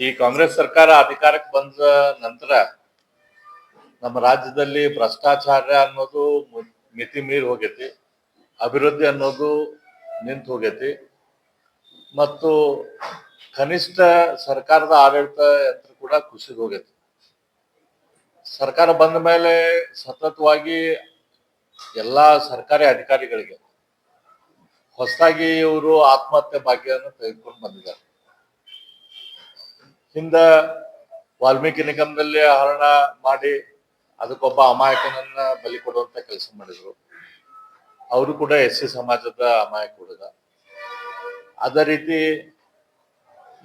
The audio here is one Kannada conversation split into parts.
ಈ ಕಾಂಗ್ರೆಸ್ ಸರ್ಕಾರ ಅಧಿಕಾರಕ್ಕೆ ಬಂದ ನಂತರ ನಮ್ಮ ರಾಜ್ಯದಲ್ಲಿ ಭ್ರಷ್ಟಾಚಾರ ಅನ್ನೋದು ಮಿತಿ ಮೀರಿ ಹೋಗೈತಿ, ಅಭಿವೃದ್ಧಿ ಅನ್ನೋದು ನಿಂತು ಹೋಗೈತಿ. ಮತ್ತು ಕನಿಷ್ಠ ಸರ್ಕಾರದ ಆಡಳಿತ ಯಂತ್ರ ಕೂಡ ಕುಸಿದು ಹೋಗೈತಿ. ಸರ್ಕಾರ ಬಂದ ಮೇಲೆ ಸತತವಾಗಿ ಎಲ್ಲಾ ಸರ್ಕಾರಿ ಅಧಿಕಾರಿಗಳಿಗೆ ಹೊಸದಾಗಿ ಇವರು ಆತ್ಮಹತ್ಯೆ ಭಾಗ್ಯವನ್ನು ತೆಗೆದುಕೊಂಡು ಬಂದಿದ್ದಾರೆ. ಹಿಂದ ವಾಲ್ಮೀಕಿ ನಿಗಮದಲ್ಲಿ ಹರಣ ಮಾಡಿ ಅದಕ್ಕೊಬ್ಬ ಅಮಾಯಕನನ್ನ ಬಲಿ ಕೊಡುವಂತ ಕೆಲಸ ಮಾಡಿದ್ರು. ಅವರು ಕೂಡ ಎಸ್ ಸಿ ಸಮಾಜದ ಅಮಾಯಕ ಹುಡುಗ. ಅದೇ ರೀತಿ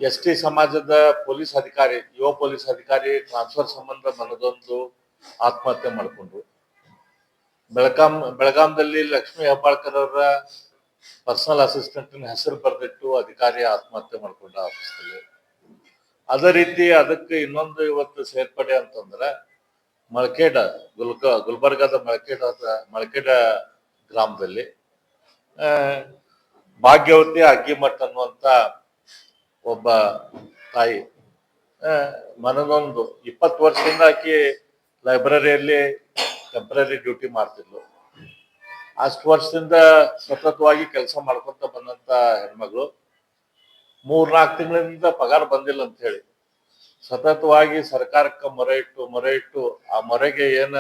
ಎಸ್ ಟಿ ಸಮಾಜದ ಪೊಲೀಸ್ ಅಧಿಕಾರಿ, ಯುವ ಪೊಲೀಸ್ ಅಧಿಕಾರಿ ಟ್ರಾನ್ಸ್ಫರ್ ಸಂಬಂಧ ಮನದೊಂದು ಆತ್ಮಹತ್ಯೆ ಮಾಡಿಕೊಂಡ್ರು. ಬೆಳಗಾಂ, ಬೆಳಗಾಂದಲ್ಲಿ ಲಕ್ಷ್ಮೀ ಹೆಬ್ಬಾಳ್ಕರ್ ಅವರ ಪರ್ಸನಲ್ ಅಸಿಸ್ಟೆಂಟ್ ಹೆಸರು ಬರೆದಿಟ್ಟು ಅಧಿಕಾರಿ ಆತ್ಮಹತ್ಯೆ ಮಾಡ್ಕೊಂಡ ಆಫೀಸ್ನಲ್ಲಿ ಅದೇ ರೀತಿ ಅದಕ್ಕೆ ಇನ್ನೊಂದು ಇವತ್ತು ಸೇರ್ಪಡೆ ಅಂತಂದ್ರೆ ಮಳಕೇಡ ಗುಲ್ಕ ಗುಲ್ಬರ್ಗಾದ ಮಳಕೇಡ ಮಳಕೇಡ ಗ್ರಾಮದಲ್ಲಿ ಭಾಗ್ಯವತಿ ಅಗ್ಗಿಮಠ್ ಅನ್ನುವಂತ ಒಬ್ಬ ತಾಯಿ ಆ, ಮನದೊಂದು ಇಪ್ಪತ್ತು ವರ್ಷದಿಂದ ಆಕಿ ಲೈಬ್ರರಿಯಲ್ಲಿ ಟೆಂಪ್ರರಿ ಡ್ಯೂಟಿ ಮಾಡ್ತಿದ್ಲು. ಅಷ್ಟು ವರ್ಷದಿಂದ ಸತತವಾಗಿ ಕೆಲಸ ಮಾಡ್ಕೊತ ಬಂದಂತ ಹೆಣ್ಮಗಳು. ಮೂರ್ನಾಲ್ಕು ತಿಂಗಳಿಂದ ಪಗಾರ ಬಂದಿಲ್ಲ ಅಂತ ಹೇಳಿ. ಸತತವಾಗಿ ಸರ್ಕಾರಕ್ಕೆ ಮೊರೆ ಇಟ್ಟು ಮೊರೆ ಇಟ್ಟು, ಆ ಮೊರೆಗೆ ಏನ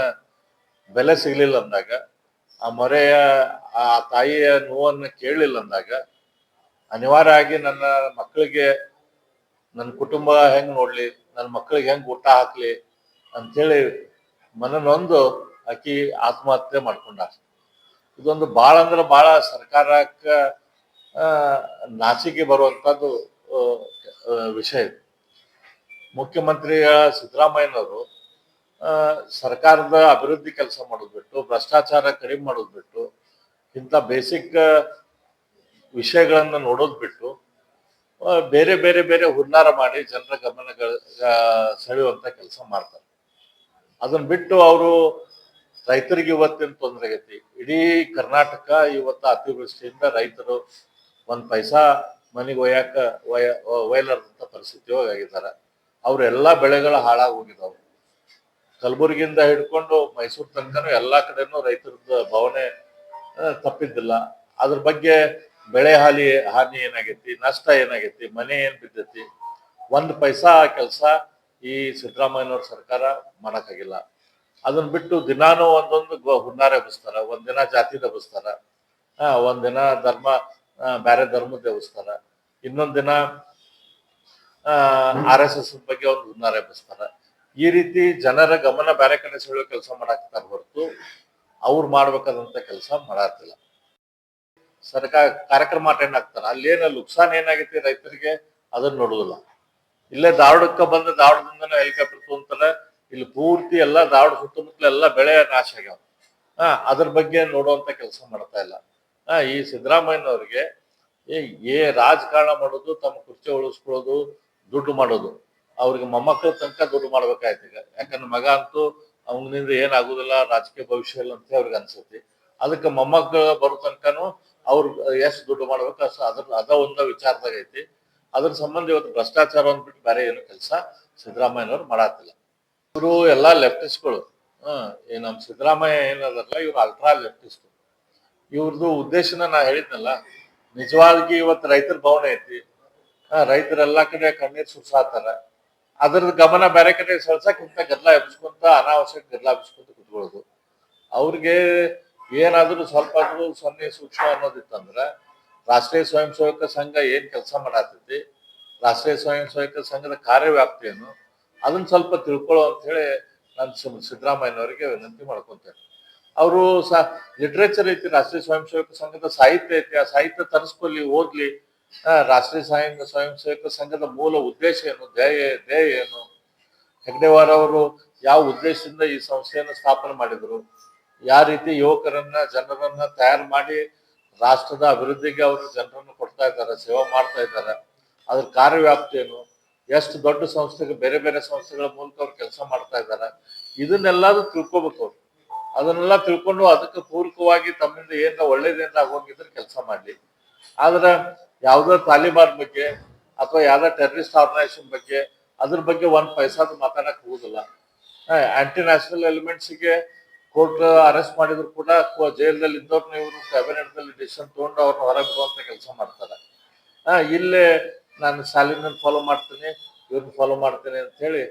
ಬೆಲೆ ಸಿಗ್ಲಿಲ್ಲ ಅಂದಾಗ, ಆ ಮೊರೆಯ, ಆ ತಾಯಿಯ ನೋವನ್ನು ಕೇಳಲಿಲ್ಲ ಅಂದಾಗ, ಅನಿವಾರ್ಯ ಆಗಿ ನನ್ನ ಮಕ್ಕಳಿಗೆ, ನನ್ನ ಕುಟುಂಬ ಹೆಂಗ್ ನೋಡ್ಲಿ, ನನ್ನ ಮಕ್ಕಳಿಗೆ ಹೆಂಗ್ ಊಟ ಹಾಕ್ಲಿ ಅಂತೇಳಿ ಮನನೊಂದು ಆಕಿ ಆತ್ಮಹತ್ಯೆ ಮಾಡ್ಕೊಂಡ ಇದೊಂದು ಬಾಳ ಅಂದ್ರೆ ಬಾಳ ಸರ್ಕಾರಕ್ಕ ನಾಚಿಕೆ ಬರುವಂತದ್ದು ವಿಷಯ ಇದು. ಮುಖ್ಯಮಂತ್ರಿ ಸಿದ್ದರಾಮಯ್ಯನವರು ಸರ್ಕಾರದ ಅಭಿವೃದ್ಧಿ ಕೆಲಸ ಮಾಡೋದು ಬಿಟ್ಟು ಭ್ರಷ್ಟಾಚಾರ ಕಡಿಮೆ ಮಾಡೋದು ಬಿಟ್ಟು ಇಂಥ ಬೇಸಿಕ್ ವಿಷಯಗಳನ್ನು ನೋಡೋದು ಬಿಟ್ಟು ಬೇರೆ ಬೇರೆ ಬೇರೆ ಹುನ್ನಾರ ಮಾಡಿ ಜನರ ಗಮನಗಳ ಸೆಳೆಯುವಂಥ ಕೆಲಸ ಮಾಡ್ತಾರೆ. ಅದನ್ನ ಬಿಟ್ಟು ಅವರು ರೈತರಿಗೆ ಇವತ್ತಿನ ತೊಂದರೆ ಆಗೈತಿ. ಇಡೀ ಕರ್ನಾಟಕ ಇವತ್ತು ಅತಿವೃಷ್ಟಿಯಿಂದ ರೈತರು ಒಂದ್ ಪೈಸಾ ಮನೆಗೆ ಒಯ್ಯಾಕ ಒಯ್ಯ ಒಯ್ಲಾರ್ದಂಥ ಪರಿಸ್ಥಿತಿ ಆಗಿದ್ದಾರೆ ಅವರೆಲ್ಲ ಬೆಳೆಗಳು ಹಾಳಾಗಿ ಹೋಗಿದಾವೆ. ಕಲಬುರಗಿಯಿಂದ ಹಿಡ್ಕೊಂಡು ಮೈಸೂರು ತನಕನೂ ಎಲ್ಲಾ ಕಡೆನೂ ರೈತರದ ಭಾವನೆ ತಪ್ಪಿದ್ದಿಲ್ಲ. ಅದ್ರ ಬಗ್ಗೆ ಬೆಳೆ ಹಾಲಿ, ಹಾನಿ ಏನಾಗೈತಿ, ನಷ್ಟ ಏನಾಗೈತಿ, ಮನೆ ಏನ್ ಬಿದ್ದೈತಿ, ಒಂದ್ ಪೈಸಾ ಕೆಲಸ ಈ ಸಿದ್ದರಾಮಯ್ಯನವ್ರ ಸರ್ಕಾರ ಮಾಡಕ್ಕಾಗಿಲ್ಲ. ಅದನ್ನ ಬಿಟ್ಟು ದಿನಾನು ಒಂದೊಂದು ಹುನ್ನಾರ ಎಬ್ಬಿಸ್ತಾರ ಒಂದಿನ ಜಾತಿ ಎಬ್ಬಿಸ್ತಾರ. ಒಂದಿನ ಧರ್ಮ ಆ, ಬ್ಯಾರೆ ಧರ್ಮದ ದೇವಸ್ಥಾನ. ಇನ್ನೊಂದ್ ದಿನ ಆರ್ ಎಸ್ ಎಸ್ ಬಗ್ಗೆ ಒಂದು ಹುನ್ನಾರ ಎಬ್ಬಿಸ್ತಾರ. ಈ ರೀತಿ ಜನರ ಗಮನ ಬೇರೆ ಕಡೆ ಸೆಳೆಯೋ ಕೆಲಸ ಮಾಡಾಕ್ತಾರ ಹೊರತು ಅವ್ರು ಮಾಡ್ಬೇಕಾದಂತ ಕೆಲಸ ಮಾಡತ್ತಿಲ್ಲ ಸರ್ಕಾರ ಕಾರ್ಯಕ್ರಮ ಅಟೆಂಡ್ ಆಗ್ತಾರ. ಏನ ನುಕ್ಸಾನ್ ಏನಾಗೈತಿ ರೈತರಿಗೆ ಅದನ್ನ ನೋಡುದಿಲ್ಲ. ಇಲ್ಲೇ ಧಾರವಾಡಕ್ಕೆ ಬಂದ ದಾವಡದಿಂದ ಹೆಲಿಕಾಪ್ಟರ್ ತಗೊಂತಾರೆ ಇಲ್ಲಿ ಪೂರ್ತಿ ಎಲ್ಲ ದಾವಡ ಸುತ್ತಮುತ್ತಲ ಎಲ್ಲ ಬೆಳೆ ನಾಶ ಆಗ್ಯಾವ. ಹಾ ಅದ್ರ ಬಗ್ಗೆ ನೋಡುವಂತ ಕೆಲಸ ಮಾಡ್ತಾ ಇಲ್ಲ. ಈ ಸಿದ್ದರಾಮಯ್ಯನವ್ರಿಗೆ ಏ ರಾಜಕಾರಣ ಮಾಡೋದು, ತಮ್ಮ ಕುರ್ಚಿ ಉಳಿಸ್ಕೊಳ್ಳೋದು, ದುಡ್ಡು ಮಾಡೋದು. ಅವ್ರಿಗೆ ಮೊಮ್ಮಕ್ಕಳ ತನಕ ದುಡ್ಡು ಮಾಡ್ಬೇಕಾಯ್ತು ಈಗ. ಯಾಕಂದ್ರೆ ಮಗ ಅಂತೂ ಅವನಿಂದ ಏನಾಗುದಿಲ್ಲ, ರಾಜಕೀಯ ಭವಿಷ್ಯ ಇಲ್ಲ ಅಂತ ಅವ್ರಿಗೆ ಅನ್ಸುತ್ತೆ. ಅದಕ್ಕೆ ಮೊಮ್ಮಕ್ಕಳು ಬರೋ ತನಕನು ಅವ್ರು ಎಷ್ಟು ದುಡ್ಡು ಮಾಡ್ಬೇಕು, ಅಷ್ಟು ಅದ್ರ, ಅದ ಒಂದ ವಿಚಾರದಾಗ ಐತಿ. ಅದ್ರ ಸಂಬಂಧ ಇವತ್ತು ಭ್ರಷ್ಟಾಚಾರ ಅಂದ್ಬಿಟ್ಟು ಬೇರೆ ಏನು ಕೆಲಸ ಸಿದ್ದರಾಮಯ್ಯನವ್ರು ಮಾಡತ್ತಿಲ್ಲ ಇವರು ಎಲ್ಲಾ ಲೆಫ್ಟಿಸ್ಟ್ಗಳು ಹ್ಮ್ ನಮ್ ಸಿದ್ದರಾಮಯ್ಯ ಏನದಲ್ಲ ಇವ್ರು ಅಲ್ಟ್ರಾ ಲೆಫ್ಟಿಸ್ಟ್ ಇವ್ರದ್ದು ಉದ್ದೇಶನ ನಾ ಹೇಳಿದ್ನಲ್ಲ, ನಿಜವಾಗಿ ಇವತ್ತು ರೈತರ ಭವನ ಐತಿ. ರೈತರೆಲ್ಲಾ ಕಡೆ ಕಣ್ಣೀರ್ ಸುರ್ಸಾತಾರ. ಅದ್ರದ್ದು ಗಮನ ಬೇರೆ ಕಡೆ ಸೆಳ್ಸಕ್ ಇಂತ ಗದ್ಲ ಎಬ್ಸ್ಕೊಂತ ಅನಾವಶ್ಯಕ ಗದ್ಲ ಎಬ್ಸ್ಕೊಂತ ಕುತ್ಕೊಳ್ಳೋದು. ಅವ್ರಿಗೆ ಏನಾದ್ರೂ ಸ್ವಲ್ಪ ಸೊನ್ನೆ ಸೂಕ್ಷ್ಮ ಅನ್ನೋದಿತ್ತಂದ್ರ, ರಾಷ್ಟ್ರೀಯ ಸ್ವಯಂ ಸೇವಕ ಸಂಘ ಏನ್ ಕೆಲಸ ಮಾಡತೈತಿ, ರಾಷ್ಟ್ರೀಯ ಸ್ವಯಂ ಸೇವಕ ಸಂಘದ ಕಾರ್ಯವ್ಯಾಪ್ತಿಯನ್ನು ಅದನ್ನ ಸ್ವಲ್ಪ ತಿಳ್ಕೊಳ್ಳೋ ಅಂತ ಹೇಳಿ ನಾನು ಸಿದ್ದರಾಮಯ್ಯನವರಿಗೆ ವಿನಂತಿ ಮಾಡ್ಕೊಂತೇನೆ. ಅವರು ಸ ಲಿಟ್ರೇಚರ್ ಐತಿ, ರಾಷ್ಟ್ರೀಯ ಸ್ವಯಂ ಸೇವಕ ಸಂಘದ ಸಾಹಿತ್ಯ ಐತಿ, ಆ ಸಾಹಿತ್ಯ ತರಿಸ್ಕೊಲ್ಲಿ ಓದ್ಲಿ. ರಾಷ್ಟ್ರೀಯ ಸ್ವಯಂ ಸ್ವಯಂ ಸೇವಕ ಸಂಘದ ಮೂಲ ಉದ್ದೇಶ ಏನು, ಧ್ಯೇಯ ಧ್ಯೇಯ ಏನು? ಹೆಗ್ಡೆವಾರ್ ಅವರು ಯಾವ ಉದ್ದೇಶದಿಂದ ಈ ಸಂಸ್ಥೆಯನ್ನು ಸ್ಥಾಪನೆ ಮಾಡಿದ್ರು? ಯಾವ ರೀತಿ ಯುವಕರನ್ನ, ಜನರನ್ನ ತಯಾರು ಮಾಡಿ ರಾಷ್ಟ್ರದ ಅಭಿವೃದ್ಧಿಗೆ ಅವರು ಜನರನ್ನು ಕೊಡ್ತಾ ಇದ್ದಾರೆ, ಸೇವೆ ಮಾಡ್ತಾ ಇದ್ದಾರೆ. ಅದ್ರ ಕಾರ್ಯವ್ಯಾಪ್ತಿ ಏನು? ಎಷ್ಟು ದೊಡ್ಡ ಸಂಸ್ಥೆಗೆ, ಬೇರೆ ಬೇರೆ ಸಂಸ್ಥೆಗಳ ಮೂಲಕ ಅವ್ರು ಕೆಲಸ ಮಾಡ್ತಾ ಇದ್ದಾರೆ. ಇದನ್ನೆಲ್ಲಾದ್ರೂ ತಿಳ್ಕೊಬೇಕು ಅವ್ರು. ಅದನ್ನೆಲ್ಲ ತಿಳ್ಕೊಂಡು ಅದಕ್ಕೆ ಪೂರಕವಾಗಿ ತಮ್ಮಿಂದ ಏನ ಒಳ್ಳೇದೇನ ಆಗೋಗಿದ್ರೆ ಕೆಲಸ ಮಾಡಲಿ. ಆದ್ರೆ ಯಾವ್ದೋ ತಾಲಿಬಾನ್ ಬಗ್ಗೆ ಅಥವಾ ಯಾವ್ದೋ ಟೆರರಿಸ್ಟ್ ಆರ್ಗನೈಸೇಷನ್ ಬಗ್ಗೆ ಅದ್ರ ಬಗ್ಗೆ ಒಂದ್ ಪೈಸಾದ ಮಾತಾಡಕ್ ಹೋಗುದಿಲ್ಲ. ಆಂಟಿ ನ್ಯಾಷನಲ್ ಎಲಿಮೆಂಟ್ಸ್ಗೆ ಕೋರ್ಟ್ ಅರೆಸ್ಟ್ ಮಾಡಿದ್ರು ಕೂಡ ಜೈಲಲ್ಲಿ ಇದ್ದವ್ರನ್ನ ಇವರು ಕ್ಯಾಬಿನೆಟ್ನಲ್ಲಿ ಡಿಸಿಷನ್ ತಗೊಂಡು ಅವ್ರನ್ನ ಹೊರಗೆ ಬರುವಂತ ಕೆಲಸ ಮಾಡ್ತಾರೆ. ಇಲ್ಲೇ ನಾನು ಶಾಲಿನ ಫಾಲೋ ಮಾಡ್ತೀನಿ ಇವ್ರನ್ನ ಫಾಲೋ ಮಾಡ್ತೀನಿ ಅಂತ ಹೇಳಿ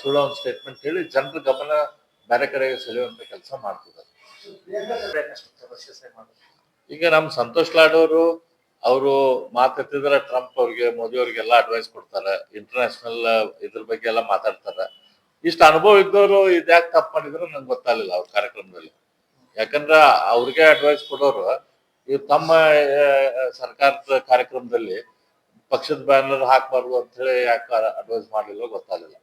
ಸುಳ್ಳು ಒಂದು ಸ್ಟೇಟ್ಮೆಂಟ್ ಹೇಳಿ ಜನರ ಗಮನ ಬೇರೆ ಕಡೆಗೆ ಸೆಳೆಯುವಂತ ಕೆಲಸ ಮಾಡ್ತಿದ್ದಾರೆ. ಈಗ ನಮ್ ಸಂತೋಷ್ ಲಾಡ್ ಅವರು ಅವರು ಮಾತೆತ್ತಿದ್ರೆ ಟ್ರಂಪ್ ಅವ್ರಿಗೆ, ಮೋದಿ ಅವ್ರಿಗೆಲ್ಲ ಅಡ್ವೈಸ್ ಕೊಡ್ತಾರೆ. ಇಂಟರ್ನ್ಯಾಷನಲ್ ಇದ್ರ ಬಗ್ಗೆ ಎಲ್ಲ ಮಾತಾಡ್ತಾರೆ. ಇಷ್ಟು ಅನುಭವ ಇದ್ದವರು ಇದ್ಯಾಕೆ ತಪ್ಪು ಮಾಡಿದ್ರು ನಂಗೆ ಗೊತ್ತಾಗಲಿಲ್ಲ ಅವ್ರ ಕಾರ್ಯಕ್ರಮದಲ್ಲಿ. ಯಾಕಂದ್ರೆ ಅವ್ರಿಗೆ ಅಡ್ವೈಸ್ ಕೊಡೋರು ಇವ್ ತಮ್ಮ ಸರ್ಕಾರದ ಕಾರ್ಯಕ್ರಮದಲ್ಲಿ ಪಕ್ಷದ ಬ್ಯಾನರ್ ಹಾಕ್ಬಾರ್ದು ಅಂತ ಹೇಳಿ ಯಾಕೆ ಅಡ್ವೈಸ್ ಮಾಡಲಿಲ್ಲ ಗೊತ್ತಾಗಲಿಲ್ಲ.